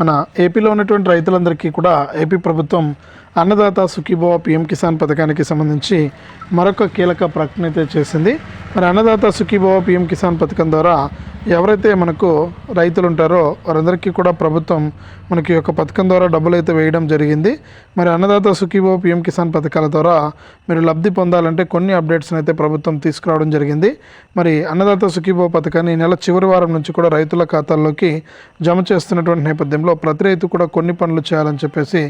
మన ఏపీలో ఉన్నటువంటి రైతులందరికీ కూడా ఏపీ ప్రభుత్వం అన్నదాత సుఖీభవ పిఎం కిసాన్ పథకానికి సంబంధించి మరొక కీలక ప్రకటన అయితే చేసింది. మరి అన్నదాత సుఖీభవ పిఎం కిసాన్ పథకం ద్వారా ఎవరైతే మనకు రైతులు ఉంటారో వారందరికీ కూడా ప్రభుత్వం మనకి యొక్క పథకం ద్వారా డబ్బులు అయితే వేయడం జరిగింది. మరి అన్నదాత సుఖీభవ పిఎం కిసాన్ పథకాల ద్వారా మీరు లబ్ధి పొందాలంటే కొన్ని అప్డేట్స్ని అయితే ప్రభుత్వం తీసుకురావడం జరిగింది. మరి అన్నదాత సుఖీభవ పథకాన్ని ఈ నెల చివరి వారం నుంచి కూడా రైతుల ఖాతాల్లోకి జమ చేస్తున్నటువంటి నేపథ్యం నేపథ్యంలో ప్రతి రైతు కూడా కొన్ని పనులు చేయాలని చెప్పేసి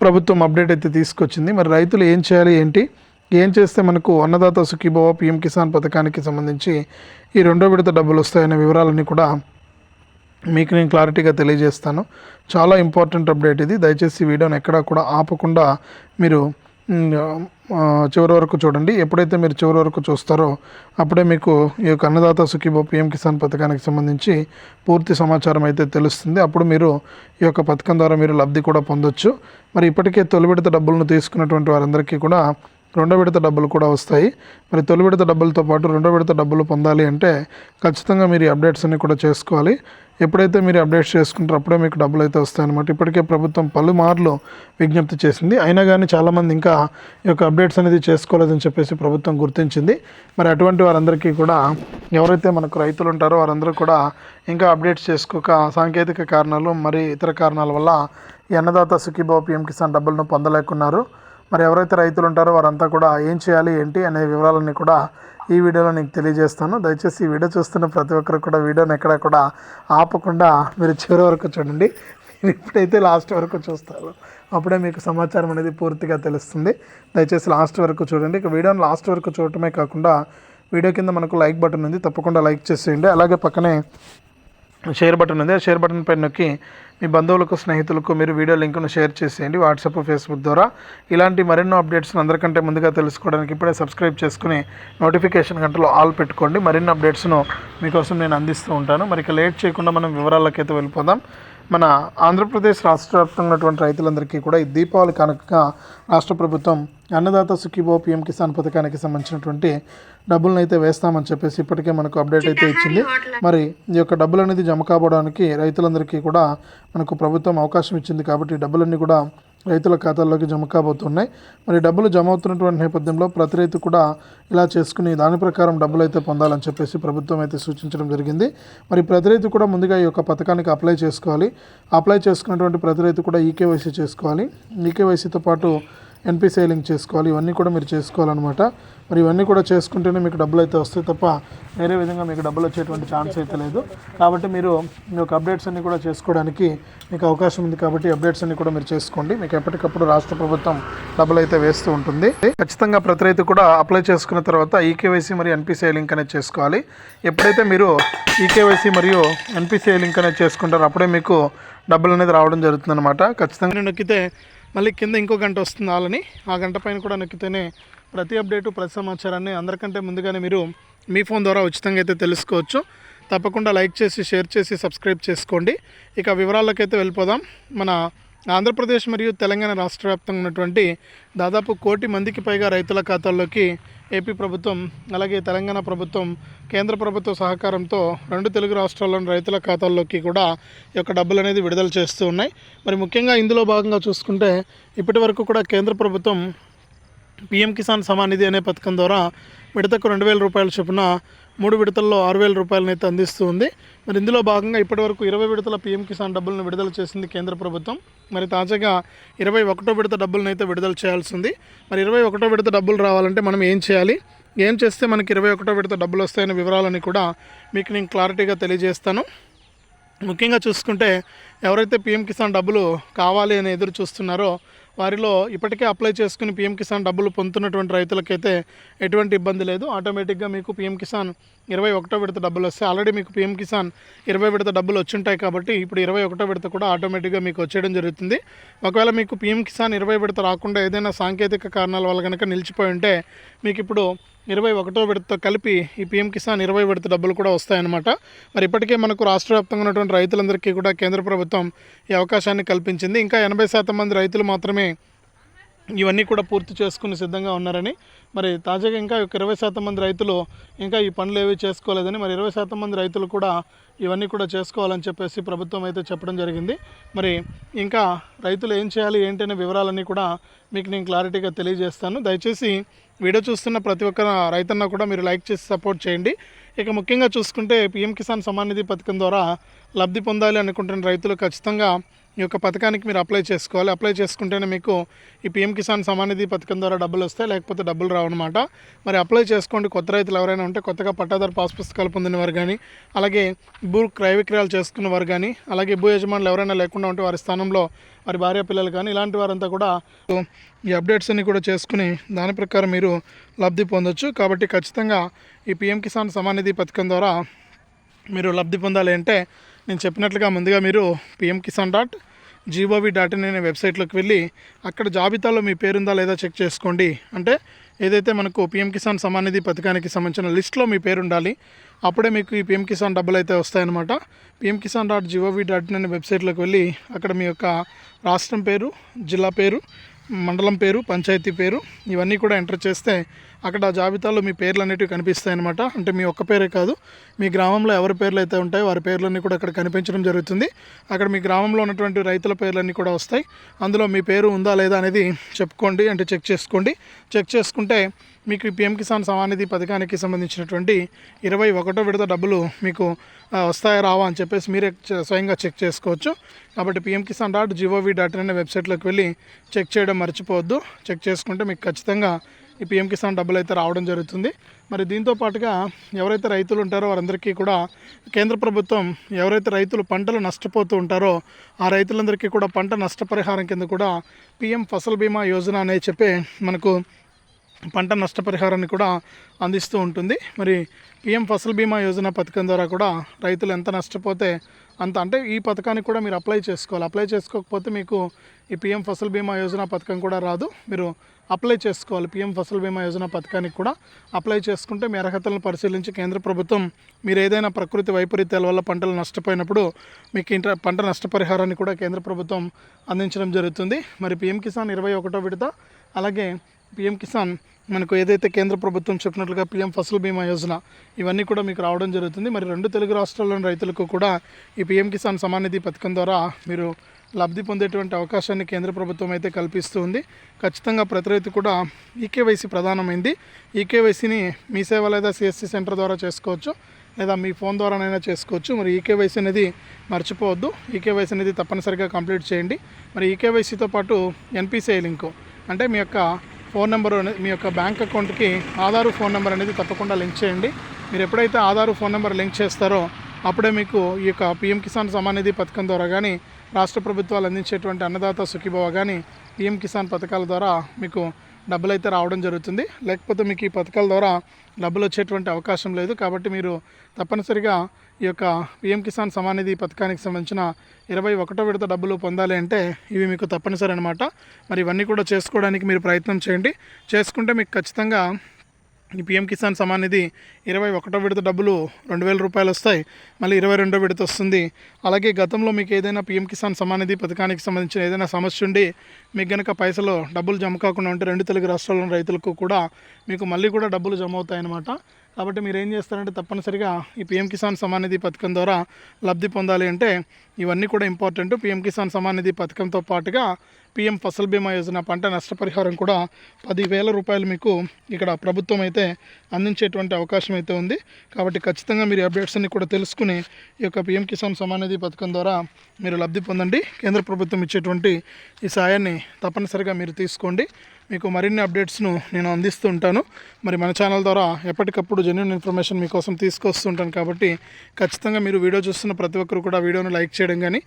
ప్రభుత్వం అప్డేట్ అయితే తీసుకొచ్చింది. మరి రైతులు ఏం చేయాలి ఏంటి? ఏం చేస్తే మనకు అన్నదాత సుఖీభవ పిఎం కిసాన్ పథకానికి సంబంధించి ఈ రెండో విడత డబ్బులు వస్తాయనే వివరాలన్నీ కూడా మీకు నేను క్లారిటీగా తెలియజేస్తాను. చాలా ఇంపార్టెంట్ అప్డేట్ ఇది. దయచేసి వీడియోని ఎక్కడా కూడా ఆపకుండా మీరు చివరి వరకు చూడండి. ఎప్పుడైతే మీరు చివరి వరకు చూస్తారో అప్పుడే మీకు ఈ యొక్క అన్నదాత సుఖీభో పిఎం కిసాన్ పథకానికి సంబంధించి పూర్తి సమాచారం అయితే తెలుస్తుంది. అప్పుడు మీరు ఈ యొక్క పథకం ద్వారా మీరు లబ్ధి కూడా పొందొచ్చు. మరి ఇప్పటికే తొలి డబ్బులను తీసుకున్నటువంటి వారందరికీ కూడా రెండో విడత డబ్బులు కూడా వస్తాయి. మరి తొలి విడత డబ్బులతో పాటు రెండో విడత డబ్బులు పొందాలి అంటే ఖచ్చితంగా మీరు అప్డేట్స్ అన్ని కూడా చేసుకోవాలి. ఎప్పుడైతే మీరు అప్డేట్స్ చేసుకుంటారో అప్పుడే మీకు డబ్బులు అయితే వస్తాయన్నమాట. ఇప్పటికే ప్రభుత్వం పలుమార్లు విజ్ఞప్తి చేసింది. అయినా కానీ చాలామంది ఇంకా ఈ యొక్క అప్డేట్స్ అనేది చేసుకోలేదని చెప్పేసి ప్రభుత్వం గుర్తించింది. మరి అటువంటి వారందరికీ కూడా ఎవరైతే మనకు రైతులు ఉంటారో వారందరూ కూడా ఇంకా అప్డేట్స్ చేసుకోక సాంకేతిక కారణాలు మరి ఇతర కారణాల వల్ల ఈ అన్నదాత సుఖీభావ పిఎం కిసాన్ డబ్బులను పొందలేకున్నారు. మరి ఎవరైతే రైతులు ఉంటారో వారంతా కూడా ఏం చేయాలి ఏంటి అనే వివరాలన్నీ కూడా ఈ వీడియోలో నీకు తెలియజేస్తాను. దయచేసి ఈ వీడియో చూస్తున్న ప్రతి ఒక్కరు కూడా వీడియోని ఎక్కడ కూడా ఆపకుండా మీరు చివరి వరకు చూడండి. మీరు ఎప్పుడైతే లాస్ట్ వరకు చూస్తారు అప్పుడే మీకు సమాచారం అనేది పూర్తిగా తెలుస్తుంది. దయచేసి లాస్ట్ వరకు చూడండి. ఇక వీడియోని లాస్ట్ వరకు చూడటమే కాకుండా వీడియో కింద మనకు లైక్ బటన్ ఉంది. తప్పకుండా లైక్ చేసేయండి. అలాగే పక్కనే షేర్ బటన్ ఉంది. ఆ షేర్ బటన్ పైన నొక్కి మీ బంధువులకు స్నేహితులకు మీరు వీడియో లింక్ను షేర్ చేసేయండి. వాట్సాప్ ఫేస్బుక్ ద్వారా ఇలాంటి మరెన్నో అప్డేట్స్ని అందరికంటే ముందుగా తెలుసుకోవడానికి ఇప్పుడే సబ్స్క్రైబ్ చేసుకుని నోటిఫికేషన్ గంటలో ఆల్ పెట్టుకోండి. మరిన్ని అప్డేట్స్ను మీకోసం నేను అందిస్తూ ఉంటాను. మరి ఇక లేట్ చేయకుండా మనం వివరాలకైతే వెళ్ళిపోదాం. మన ఆంధ్రప్రదేశ్ రాష్ట్ర వ్యాప్తంగా ఉన్నటువంటి రైతులందరికీ కూడా ఈ దీపావళి కనుకగా రాష్ట్ర ప్రభుత్వం అన్నదాత సుఖీభో పిఎం కిసాన్ పథకానికి సంబంధించినటువంటి డబ్బులను అయితే వేస్తామని చెప్పేసి ఇప్పటికే మనకు అప్డేట్ అయితే ఇచ్చింది. మరి ఈ యొక్క డబ్బులు అనేది జమ కాబడడానికి రైతులందరికీ కూడా మనకు ప్రభుత్వం అవకాశం ఇచ్చింది కాబట్టి డబ్బులన్నీ కూడా రైతుల ఖాతాల్లోకి జమ కాబోతున్నాయి. మరి డబ్బులు జమ అవుతున్నటువంటి నేపథ్యంలో ప్రతి రైతు కూడా ఇలా చేసుకుని దాని ప్రకారం డబ్బులు అయితే పొందాలని చెప్పేసి ప్రభుత్వం అయితే సూచించడం జరిగింది. మరి ప్రతి రైతు కూడా ముందుగా ఈ యొక్క పథకానికి అప్లై చేసుకోవాలి. అప్లై చేసుకున్నటువంటి ప్రతి రైతు కూడా ఈకేవైసీ చేసుకోవాలి. ఈకేవైసీతో పాటు ఎన్పిసిఐ లింక్ చేసుకోవాలి. ఇవన్నీ కూడా మీరు చేసుకోవాలన్నమాట. మరి ఇవన్నీ కూడా చేసుకుంటేనే మీకు డబ్బులు అయితే వస్తాయి తప్ప వేరే విధంగా మీకు డబ్బులు వచ్చేటువంటి ఛాన్స్ అయితే లేదు. కాబట్టి మీరు మీ యొక్క అప్డేట్స్ అన్ని కూడా చేసుకోవడానికి మీకు అవకాశం ఉంది కాబట్టి అప్డేట్స్ అన్ని కూడా మీరు చేసుకోండి. మీకు ఎప్పటికప్పుడు రాష్ట్ర ప్రభుత్వం డబ్బులు అయితే వేస్తూ ఉంటుంది. ఖచ్చితంగా ప్రతి రైతు కూడా అప్లై చేసుకున్న తర్వాత ఈకేవైసీ మరియు ఎన్పిసిఐ లింక్ అనేది చేసుకోవాలి. ఎప్పుడైతే మీరు ఈకేవైసీ మరియు ఎన్పిసిఐ లింక్ అనేది చేసుకుంటారో అప్పుడే మీకు డబ్బులు అనేది రావడం జరుగుతుందన్నమాట. ఖచ్చితంగా నొక్కితే మళ్ళీ కింద ఇంకో గంట వస్తుంది వాళ్ళని ఆ గంట పైన కూడా నొక్కితేనే ప్రతి అప్డేటు ప్రతి సమాచారాన్ని అందరికంటే ముందుగానే మీరు మీ ఫోన్ ద్వారా ఉచితంగా అయితే తెలుసుకోవచ్చు. తప్పకుండా లైక్ చేసి షేర్ చేసి సబ్స్క్రైబ్ చేసుకోండి. ఇక వివరాలకైతే వెళ్ళిపోదాం. మన ఆంధ్రప్రదేశ్ మరియు తెలంగాణ రాష్ట్ర వ్యాప్తంగా ఉన్నటువంటి దాదాపు కోటి మందికి పైగా రైతుల ఖాతాల్లోకి ఏపీ ప్రభుత్వం అలాగే తెలంగాణ ప్రభుత్వం కేంద్ర ప్రభుత్వ సహకారంతో రెండు తెలుగు రాష్ట్రాల్లోని రైతుల ఖాతాల్లోకి కూడా ఈ యొక్క డబ్బులు అనేది విడుదల చేస్తూ ఉన్నాయి. మరి ముఖ్యంగా ఇందులో భాగంగా చూసుకుంటే ఇప్పటి వరకు కూడా కేంద్ర ప్రభుత్వం పిఎం కిసాన్ సమానిధి అనే పథకం ద్వారా విడతకు రెండు వేల రూపాయల చొప్పున మూడు విడతల్లో ఆరు వేల రూపాయలను అయితే అందిస్తూ ఉంది. మరి ఇందులో భాగంగా ఇప్పటివరకు ఇరవై విడతల పీఎం కిసాన్ డబ్బులను విడుదల చేసింది కేంద్ర ప్రభుత్వం. మరి తాజాగా ఇరవై ఒకటో విడత డబ్బులను అయితే విడుదల చేయాల్సి ఉంది. మరి ఇరవై ఒకటో విడత డబ్బులు రావాలంటే మనం ఏం చేయాలి? ఏం చేస్తే మనకి ఇరవై ఒకటో విడత డబ్బులు వస్తాయనే వివరాలని కూడా మీకు నేను క్లారిటీగా తెలియజేస్తాను. ముఖ్యంగా చూసుకుంటే ఎవరైతే పిఎం కిసాన్ డబ్బులు కావాలి అని ఎదురు చూస్తున్నారో వారిలో ఇప్పటికే అప్లై చేసుకుని పిఎం కిసాన్ డబ్బులు పొందుతున్నటువంటి రైతులకైతే ఎటువంటి ఇబ్బంది లేదు. ఆటోమేటిక్గా మీకు పిఎం కిసాన్ ఇరవై ఒకటో విడత డబ్బులు వస్తాయి. ఆల్రెడీ మీకు పిఎం కిసాన్ ఇరవై విడత డబ్బులు వచ్చుంటాయి కాబట్టి ఇప్పుడు ఇరవై ఒకటో విడత కూడా ఆటోమేటిక్గా మీకు వచ్చేయడం జరుగుతుంది. ఒకవేళ మీకు పిఎం కిసాన్ ఇరవై విడత రాకుండా ఏదైనా సాంకేతిక కారణాల వల్ల కనుక నిలిచిపోయి ఉంటే మీకు ఇప్పుడు ఇరవై ఒకటో విడతతో కలిపి ఈ పిఎం కిసాన్ ఇరవై విడత డబ్బులు కూడా వస్తాయన్నమాట. మరి ఇప్పటికే మనకు రాష్ట్ర వ్యాప్తంగా ఉన్నటువంటి రైతులందరికీ కూడా కేంద్ర ప్రభుత్వం ప్రభుత్వం ఈ అవకాశాన్ని కల్పించింది. ఇంకా ఎనభై శాతం మంది రైతులు మాత్రమే ఇవన్నీ కూడా పూర్తి చేసుకుని సిద్ధంగా ఉన్నారని మరి తాజాగా ఇంకా ఒక ఇరవై శాతం మంది రైతులు ఇంకా ఈ పనులు ఏవి చేసుకోలేదని మరి ఇరవై శాతం మంది రైతులు కూడా ఇవన్నీ కూడా చేసుకోవాలని చెప్పేసి ప్రభుత్వం అయితే చెప్పడం జరిగింది. మరి ఇంకా రైతులు ఏం చేయాలి ఏంటనే వివరాలన్నీ కూడా మీకు నేను క్లారిటీగా తెలియజేస్తాను. దయచేసి వీడియో చూస్తున్న ప్రతి ఒక్క రైతన్న కూడా మీరు లైక్ చేసి సపోర్ట్ చేయండి. ఇక ముఖ్యంగా చూసుకుంటే పీఎం కిసాన్ సమాన్ నిధి పథకం ద్వారా లబ్ధి పొందాలి అనుకుంటున్న రైతులు ఖచ్చితంగా ఈ యొక్క పథకానికి మీరు అప్లై చేసుకోవాలి. అప్లై చేసుకుంటేనే మీకు ఈ పీఎం కిసాన్ సమానిధి నిధి పథకం ద్వారా డబ్బులు వస్తాయి లేకపోతే డబ్బులు రావన్నమాట మరి అప్లై చేసుకోండి. కొత్త రైతులు ఎవరైనా ఉంటే కొత్తగా పట్టాదారు పాస్ పుస్తకాలు పొందిన వారు కానీ అలాగే భూ క్రయ విక్రయాలు చేసుకున్న వారు కానీ అలాగే భూ యజమానులు ఎవరైనా లేకుండా ఉంటే వారి స్థానంలో వారి భార్య పిల్లలు కానీ ఇలాంటి వారంతా కూడా ఈ అప్డేట్స్ అన్ని కూడా చేసుకుని దాని ప్రకారం మీరు లబ్ధి పొందొచ్చు. కాబట్టి ఖచ్చితంగా ఈ పీఎం కిసాన్ సమానిధి నిధి పథకం ద్వారా మీరు లబ్ధి పొందాలి అంటే నేను చెప్పినట్లుగా ముందుగా మీరు PM Kisan dot GOV dot in అనే వెబ్సైట్లోకి వెళ్ళి అక్కడ జాబితాలో మీ పేరుందా లేదా చెక్ చేసుకోండి. అంటే ఏదైతే మనకు పిఎం కిసాన్ సమానిధి పథకానికి సంబంధించిన లిస్ట్లో మీ పేరు ఉండాలి అప్పుడే మీకు ఈ పిఎం కిసాన్ డబ్బులు అయితే వస్తాయన్నమాట. PM Kisan dot GOV dot in అనే వెబ్సైట్లోకి వెళ్ళి అక్కడ మీ యొక్క రాష్ట్రం పేరు జిల్లా పేరు మండలం పేరు పంచాయతీ పేరు ఇవన్నీ కూడా ఎంటర్ చేస్తే అక్కడ జాబితాలో మీ పేర్లు అనేటివి కనిపిస్తాయి అనమాట అంటే మీ ఒక్క పేరే కాదు మీ గ్రామంలో ఎవరి పేర్లు అయితే ఉంటాయో వారి పేర్లన్నీ కూడా అక్కడ కనిపించడం జరుగుతుంది. అక్కడ మీ గ్రామంలో ఉన్నటువంటి రైతుల పేర్లన్నీ కూడా వస్తాయి. అందులో మీ పేరు ఉందా లేదా అనేది చెప్పుకోండి అంటే చెక్ చేసుకోండి. చెక్ చేసుకుంటే మీకు పిఎం కిసాన్ సమానిధి పథకానికి సంబంధించినటువంటి ఇరవై ఒకటో విడత డబ్బులు మీకు వస్తాయా రావా అని చెప్పేసి మీరే స్వయంగా చెక్ చేసుకోవచ్చు. కాబట్టి PM Kisan dot GOV dot in అనే వెబ్సైట్లోకి వెళ్ళి చెక్ చేయడం మర్చిపోవద్దు. చెక్ చేసుకుంటే మీకు ఖచ్చితంగా ఈ పిఎం కిసాన్ డబ్బులు అయితే రావడం జరుగుతుంది. మరి దీంతో పాటుగా ఎవరైతే రైతులు ఉంటారో వారందరికీ కూడా కేంద్ర ప్రభుత్వం ఎవరైతే రైతులు పంటలు నష్టపోతూ ఉంటారో ఆ రైతులందరికీ కూడా పంట నష్టపరిహారం కింద కూడా పిఎం ఫసల్ బీమా యోజన అనే చెప్పే మనకు పంట నష్టపరిహారాన్ని కూడా అందిస్తూ ఉంటుంది. మరి పిఎం ఫసల్ బీమా యోజన పథకం ద్వారా కూడా రైతులు ఎంత నష్టపోతే అంత అంటే ఈ పథకానికి కూడా మీరు అప్లై చేసుకోవాలి. అప్లై చేసుకోకపోతే మీకు ఈ పిఎం ఫసల్ బీమా యోజన పథకం కూడా రాదు. మీరు అప్లై చేసుకోవాలి. పిఎం ఫసల్ బీమా యోజన పథకానికి కూడా అప్లై చేసుకుంటే మీ అర్హతలను పరిశీలించి కేంద్ర ప్రభుత్వం మీరు ఏదైనా ప్రకృతి వైపరీత్యాల వల్ల పంటలు నష్టపోయినప్పుడు మీకు ఇంట పంట నష్టపరిహారాన్ని కూడా కేంద్ర ప్రభుత్వం అందించడం జరుగుతుంది. మరి పిఎం కిసాన్ ఇరవై ఒకటో విడత అలాగే పిఎం కిసాన్ మనకు ఏదైతే కేంద్ర ప్రభుత్వం చెప్పినట్లుగా పిఎం ఫసల్ బీమా యోజన ఇవన్నీ కూడా మీకు రావడం జరుగుతుంది. మరి రెండు తెలుగు రాష్ట్రాల్లోని రైతులకు కూడా ఈ పిఎం కిసాన్ సమానిధి పథకం ద్వారా మీరు లబ్ధి పొందేటువంటి అవకాశాన్ని కేంద్ర ప్రభుత్వం అయితే కల్పిస్తూ ఉంది. ఖచ్చితంగా ప్రతి రైతు కూడా ఈకేవైసీ ప్రధానమైంది. ఈకేవైసీని మీ సేవ లేదా సిఎస్సి సెంటర్ ద్వారా చేసుకోవచ్చు లేదా మీ ఫోన్ ద్వారానైనా చేసుకోవచ్చు. మరి ఈకేవైసీ అనేది మర్చిపోవద్దు. ఈకేవైసీ అనేది తప్పనిసరిగా కంప్లీట్ చేయండి. మరి ఈకేవైసీతో పాటు ఎన్పిసిఐ లింకు అంటే మీ యొక్క ఫోన్ నెంబర్ మీ యొక్క బ్యాంక్ అకౌంట్కి ఆధారు ఫోన్ నెంబర్ అనేది తప్పకుండా లింక్ చేయండి. మీరు ఎప్పుడైతే ఆధారు ఫోన్ నెంబర్ లింక్ చేస్తారో అప్పుడే మీకు ఈ యొక్క పిఎం కిసాన్ సమానిధి పథకం ద్వారా కానీ రాష్ట్ర ప్రభుత్వాలు అందించేటువంటి అన్నదాత సుఖీభవ కానీ పిఎం కిసాన్ పథకాల ద్వారా మీకు డబ్బులు అయితే రావడం జరుగుతుంది. లేకపోతే మీకు ఈ పథకాల ద్వారా డబ్బులు వచ్చేటువంటి అవకాశం లేదు. కాబట్టి మీరు తప్పనిసరిగా ఈ యొక్క పిఎం కిసాన్ సమానిధి పథకానికి సంబంధించిన ఇరవై ఒకటో విడత డబ్బులు పొందాలి అంటే ఇవి మీకు తప్పనిసరి అనమాట మరి ఇవన్నీ కూడా చేసుకోవడానికి మీరు ప్రయత్నం చేయండి. చేసుకుంటే మీకు ఖచ్చితంగా ఈ పిఎం కిసాన్ సమాన్ నిధి ఇరవై ఒకటో విడత డబ్బులు రెండు వేల రూపాయలు వస్తాయి. మళ్ళీ ఇరవై రెండో విడత వస్తుంది. అలాగే గతంలో మీకు ఏదైనా పిఎం కిసాన్ సమాన్ నిధి పథకానికి సంబంధించిన ఏదైనా సమస్య ఉండి మీకు గనక పైసలు డబ్బులు జమ కాకుండా ఉంటే రెండు తెలుగు రాష్ట్రాల్లోని రైతులకు కూడా మీకు మళ్ళీ కూడా డబ్బులు జమ అవుతాయన్నమాట. కాబట్టి మీరు ఏం చేస్తారంటే తప్పనిసరిగా ఈ పిఎం కిసాన్ సమాన్ నిధి పథకం ద్వారా లబ్ధి పొందాలి అంటే ఇవన్నీ కూడా ఇంపార్టెంట్ పిఎం కిసాన్ సమాన్ నిధి పథకంతో పాటుగా పిఎం ఫసల్ బీమా యోజన పంట నష్టపరిహారం కూడా పదివేల రూపాయలు మీకు ఇక్కడ ప్రభుత్వం అయితే అందించేటువంటి అవకాశం అయితే ఉంది. కాబట్టి ఖచ్చితంగా మీరు అప్డేట్స్ అన్ని కూడా తెలుసుకుని ఈ యొక్క పిఎం కిసాన్ సమాన్ నిధి పథకం ద్వారా మీరు లబ్ధి పొందండి. కేంద్ర ప్రభుత్వం ఇచ్చేటువంటి ఈ సాయాన్ని తప్పనిసరిగా మీరు తీసుకోండి. మీకు మరిన్ని అప్డేట్స్ను నేను అందిస్తూ ఉంటాను మరి మన ఛానల్ ద్వారా ఎప్పటికప్పుడు జెన్యున్ ఇన్ఫర్మేషన్ మీకోసం తీసుకొస్తుంటాను కాబట్టి ఖచ్చితంగా మీరు వీడియో చూస్తున్న ప్రతి ఒక్కరు కూడా వీడియోను లైక్ చేయడం కానీ